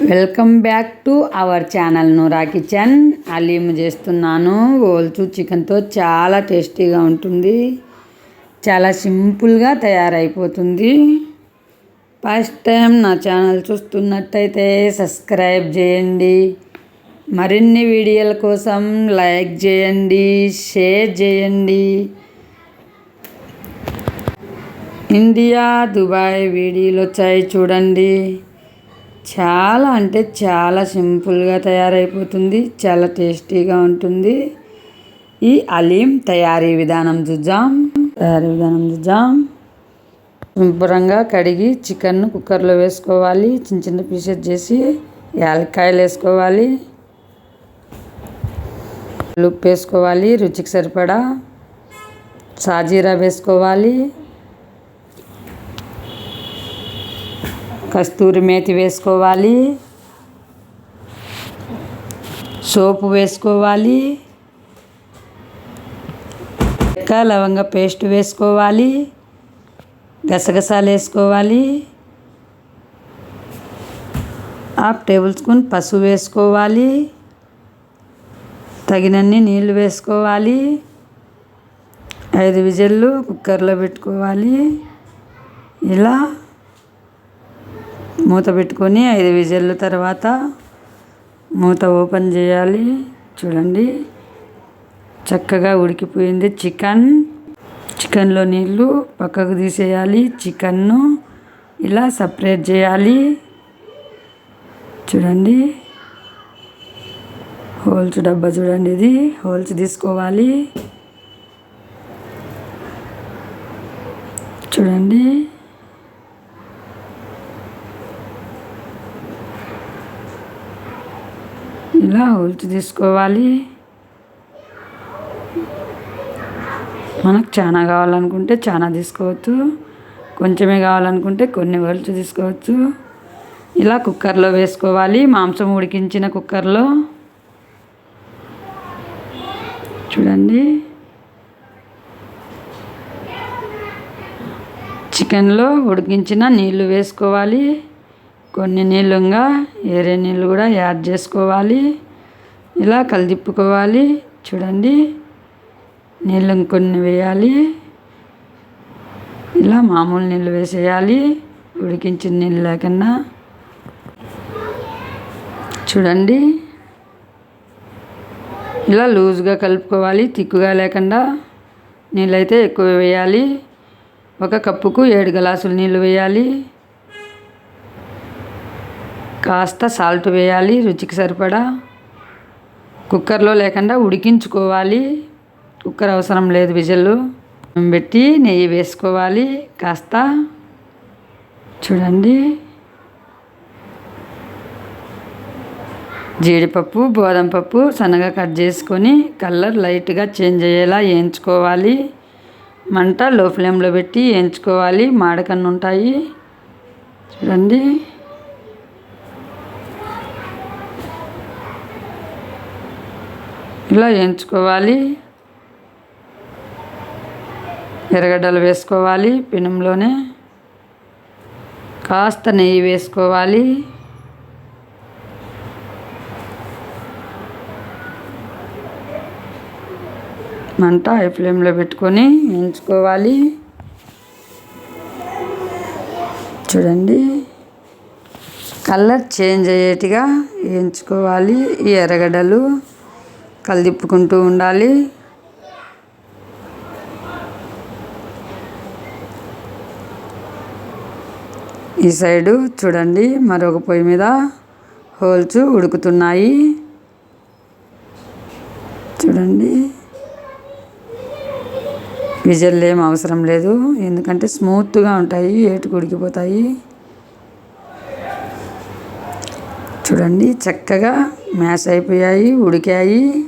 Welcome back to our channel Noora kitchen. అలీము చేస్తున్నాను. ఓల్చు చికెన్తో చాలా టేస్టీగా ఉంటుంది. చాలా సింపుల్గా తయారైపోతుంది. ఫస్ట్ టైం నా ఛానల్ చూస్తున్నట్టయితే సబ్స్క్రైబ్ చేయండి. మరిన్ని వీడియోల కోసం లైక్ చేయండి షేర్ చేయండి. ఇండియా దుబాయ్ వీడియోలు వచ్చాయి చూడండి. చాలా అంటే చాలా సింపుల్గా తయారైపోతుంది. చాలా టేస్టీగా ఉంటుంది. ఈ అలీం తయారీ విధానం చూద్దాం. తయారీ విధానం చూద్దాం. శుభ్రంగా కడిగి చికెన్ కుక్కర్లో వేసుకోవాలి. చిన్న చిన్న పీసెస్ చేసి యాలక్కాయలు వేసుకోవాలి. ఉప్పు వేసుకోవాలి. రుచికి సరిపడా సాజీరా వేసుకోవాలి. కస్తూరి మేతి వేసుకోవాలి. సోపు వేసుకోవాలి. చెక్క లవంగ పేస్ట్ వేసుకోవాలి. గసగసాలు వేసుకోవాలి. హాఫ్ టేబుల్ స్పూన్ పసుపు వేసుకోవాలి. తగినన్ని నీళ్ళు వేసుకోవాలి. ఐదు విజిల్లు కుక్కర్లో పెట్టుకోవాలి. ఇలా మూత పెట్టుకొని ఐదు విజిల్ల తర్వాత మూత ఓపెన్ చేయాలి. చూడండి. చక్కగా ఉడికిపోయింది చికెన్. చికెన్లో నీళ్ళు పక్కకు తీసేయాలి. చికెన్ను ఇలా సపరేట్ చేయాలి. చూడండి. హోల్స్ డబ్బా చూడండి ఇది. హోల్స్ తీసుకోవాలి. చూడండి. విధంగా హోల్స్ తీసుకోవాలి. మనకు చాలా కావాలనుకుంటే చాలా తీసుకోవచ్చు. కొంచెమే కావాలనుకుంటే కొన్ని వలుచు తీసుకోవచ్చు. ఇలా కుక్కర్లో వేసుకోవాలి. మాంసం ఉడికించిన కుక్కర్లో. చూడండి. చికెన్లో ఉడికించిన నీళ్ళు వేసుకోవాలి. కొన్ని నీళ్ళుగా వేరే నీళ్ళు కూడా యాడ్ చేసుకోవాలి. ఇలా కలిదిప్పుకోవాలి. చూడండి. నీళ్ళు ఇంకొన్ని వేయాలి. ఇలా మామూలు నీళ్ళు వేసేయాలి. ఉడికించిన నీళ్ళు లేకుండా చూడండి. ఇలా లూజ్గా కలుపుకోవాలి. తిక్కుగా లేకుండా నీళ్ళైతే ఎక్కువ వేయాలి. ఒక కప్పుకు ఏడు గ్లాసులు నీళ్ళు వేయాలి. కాస్త సాల్ట్ వేయాలి. రుచికి సరిపడా. కుక్కర్లో లేకుండా ఉడికించుకోవాలి. కుక్కర్ అవసరం లేదు విజల్లు. పెట్టి నెయ్యి వేసుకోవాలి. కాస్త చూడండి. జీడిపప్పు బాదం పప్పు సన్నగా కట్ చేసుకొని కలర్ లైట్గా చేంజ్ అయ్యేలా వేయించుకోవాలి. మంట లో ఫ్లేమ్లో పెట్టి వేయించుకోవాలి. మాడకన్ను ఉంటాయి చూడండి. ఇలా వేయించుకోవాలి ఎర్రగడ్డలు వేసుకోవాలి పెనంలోనే కాస్త నెయ్యి వేసుకోవాలి. మంట హై ఫ్లేమ్లో పెట్టుకొని వేయించుకోవాలి చూడండి. కలర్ చేంజ్ అయ్యేట్టుగా వేయించుకోవాలి ఈ ఎర్రగడ్డలు. కలిదిప్పుకుంటూ ఉండాలి. ఈ సైడు చూడండి మరొక పొయ్యి మీద హోల్స్ ఉడుకుతున్నాయి. చూడండి. విజల్ ఏం అవసరం లేదు ఎందుకంటే స్మూత్గా ఉంటాయి ఏటుకు ఉడికిపోతాయి. చూడండి చక్కగా మ్యాష్ అయిపోయాయి ఉడికాయి.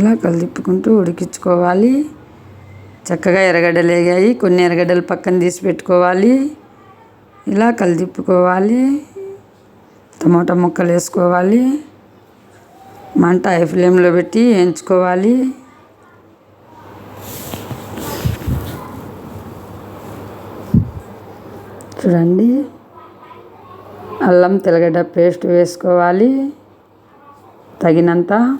ఇలా కలిపుకుంటూ ఉడికించుకోవాలి. చక్కగా ఎర్రగడ్డలు వేగాయి. కొన్ని ఎర్రగడ్డలు పక్కన తీసి పెట్టుకోవాలి. ఇలా కలిదిప్పుకోవాలి టమాటా ముక్కలు వేసుకోవాలి. మంట హై ఫ్లేమ్లో పెట్టి వేయించుకోవాలి. చూడండి. అల్లం తెల్లగడ్డ పేస్ట్ వేసుకోవాలి. తగినంత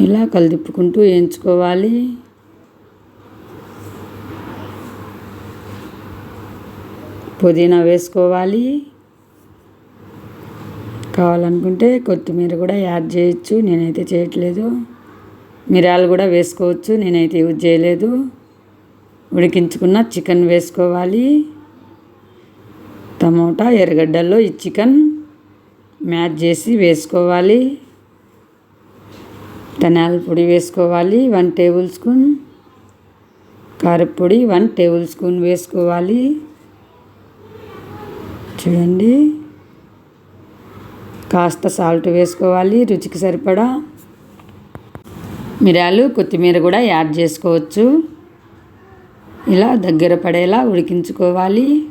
ఇలా కలిదిప్పుకుంటూ వేయించుకోవాలి పుదీనా వేసుకోవాలి. కావాలనుకుంటే కొత్తిమీర కూడా యాడ్ చేయొచ్చు. నేనైతే చేయట్లేదు. మిరాలు కూడా వేసుకోవచ్చు. నేనైతే యూజ్ చేయలేదు. ఉడికించుకున్న చికెన్ వేసుకోవాలి. టమోటా ఎర్రగడ్డల్లో ఈ చికెన్ మ్యాచ్ చేసి వేసుకోవాలి. ధనియాల పొడి వేసుకోవాలి వన్ టేబుల్ స్పూన్ కారపొడి వన్ టేబుల్ స్పూన్ వేసుకోవాలి. చూడండి. కాస్త సాల్ట్ వేసుకోవాలి రుచికి సరిపడా. మిరాలు కొత్తిమీర కూడా యాడ్ చేసుకోవచ్చు. ఇలా దగ్గర పడేలా ఉడికించుకోవాలి.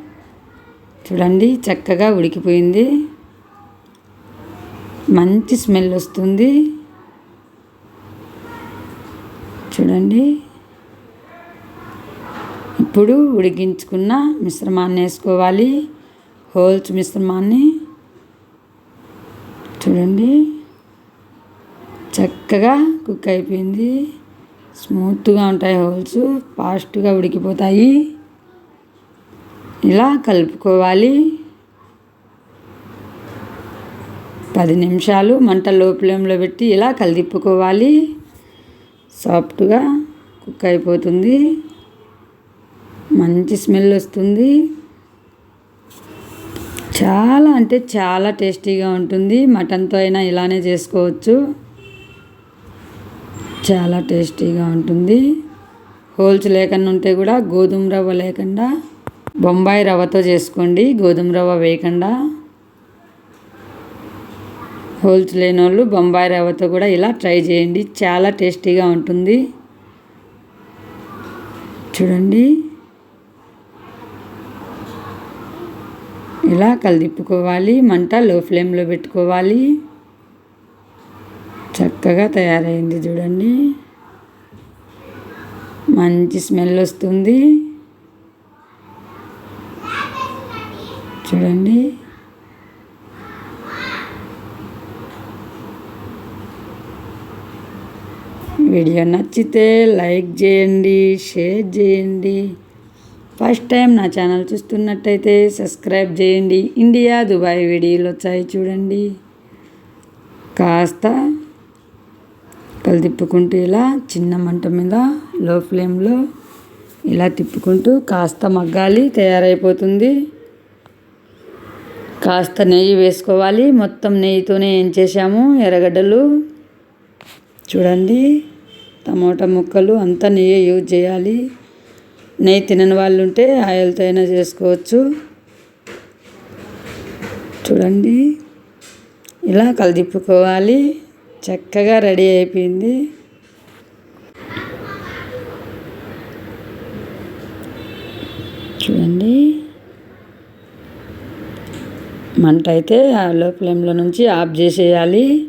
చూడండి చక్కగా ఉడికిపోయింది. మంచి స్మెల్ వస్తుంది. చూడండి. ఇప్పుడు ఉడికించుకున్న మిశ్రమాన్ని వేసుకోవాలి. హోల్స్ మిశ్రమాన్ని. చూడండి. చక్కగా కుక్ అయిపోయింది. స్మూత్గా ఉంటాయి హోల్స్ ఫాస్ట్గా ఉడికిపోతాయి. ఇలా కలుపుకోవాలి. పది నిమిషాలు మంట లో ఫ్లేమ్లో పెట్టి ఇలా కలిదిప్పుకోవాలి. సాఫ్ట్గా కుక్ అయిపోతుంది. మంచి స్మెల్ వస్తుంది. చాలా అంటే చాలా టేస్టీగా ఉంటుంది. మటన్తో అయినా ఇలానే చేసుకోవచ్చు. చాలా టేస్టీగా ఉంటుంది. హోల్స్ లేకుండా ఉంటే కూడా గోధుమ రవ్వ లేకుండా బొంబాయి రవ్వతో చేసుకోండి. గోధుమ రవ్వ వేయకుండా. హోల్స్ లేని వాళ్ళు బొంబాయి రవ్వతో కూడా ఇలా ట్రై చేయండి. చాలా టేస్టీగా ఉంటుంది. చూడండి. ఇలా కలిదిప్పుకోవాలి. మంట లో ఫ్లేమ్లో పెట్టుకోవాలి. చక్కగా తయారైంది చూడండి. మంచి స్మెల్ వస్తుంది. చూడండి. వీడియో నచ్చితే లైక్ చేయండి షేర్ చేయండి. ఫస్ట్ టైం నా ఛానల్ చూస్తున్నట్టయితే సబ్స్క్రైబ్ చేయండి. ఇండియా దుబాయ్ వీడియోలు వచ్చాయి చూడండి. కాస్త తిప్పుకుంటూ ఇలా చిన్న మంట మీద లో ఫ్లేమ్లో ఇలా తిప్పుకుంటూ కాస్త మగ్గాలి తయారైపోతుంది. కాస్త నెయ్యి వేసుకోవాలి. మొత్తం నెయ్యితోనే ఏం చేసాము ఎర్రగడ్డలు. చూడండి. టమోటా ముక్కలు అంతా నెయ్యి యూజ్ చేయాలి. నెయ్యి తినని వాళ్ళు ఉంటే ఆయిల్తో అయినా చేసుకోవచ్చు. చూడండి. ఇలా కలిదిప్పుకోవాలి. చక్కగా రెడీ అయిపోయింది. చూడండి. మంట అయితే లో ఫ్లేమ్లో నుంచి ఆఫ్ చేసేయాలి.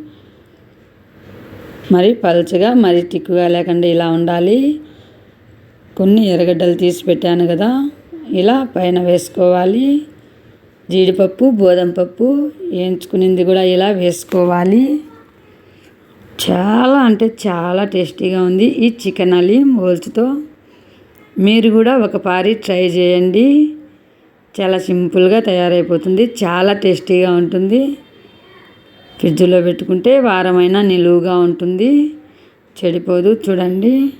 మరి పలుచగా మరి తిక్కుగా లేకుండా ఇలా ఉండాలి. కొన్ని ఎర్రగడ్డలు తీసి పెట్టాను కదా ఇలా పైన వేసుకోవాలి. జీడిపప్పు బోధం పప్పు వేయించుకునింది కూడా ఇలా వేసుకోవాలి. చాలా అంటే చాలా టేస్టీగా ఉంది ఈ చికెన్ అలీం హోల్స్తో మీరు కూడా ఒక పారి ట్రై చేయండి. చాలా సింపుల్గా తయారైపోతుంది చాలా టేస్టీగా ఉంటుంది. ఫ్రిడ్జ్లో పెట్టుకుంటే వారమైనా నిలువుగా ఉంటుంది. చెడిపోదు. చూడండి.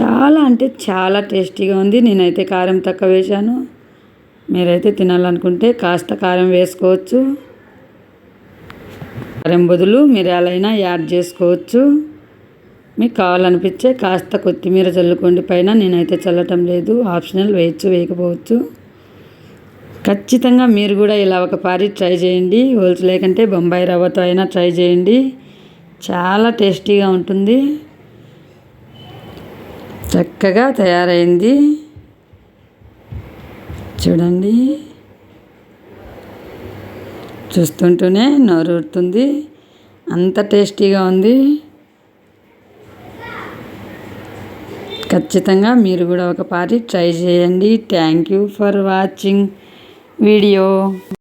చాలా అంటే చాలా టేస్టీగా ఉంది. నేనైతే కారం తక్కువ వేశాను. మీరైతే తినాలనుకుంటే కాస్త కారం వేసుకోవచ్చు. కారం బదులు మిరియాలైనా యాడ్ చేసుకోవచ్చు. మీకు కావాలనిపించే కాస్త కొత్తిమీర చల్లుకోండి. పైన నేనైతే చల్లటం లేదు. ఆప్షనల్ వేయచ్చు వేయకపోవచ్చు. ఖచ్చితంగా మీరు కూడా ఇలా ఒక పారి ట్రై చేయండి. హోల్స్ లేకంటే బొంబాయి రవ్వతో అయినా ట్రై చేయండి. చాలా టేస్టీగా ఉంటుంది. చక్కగా తయారైంది. చూడండి. చూస్తుంటూనే నోరూరుతుంది అంత టేస్టీగా ఉంది. ఖచ్చితంగా మీరు కూడా ఒక పారి ట్రై చేయండి. Thank you for watching video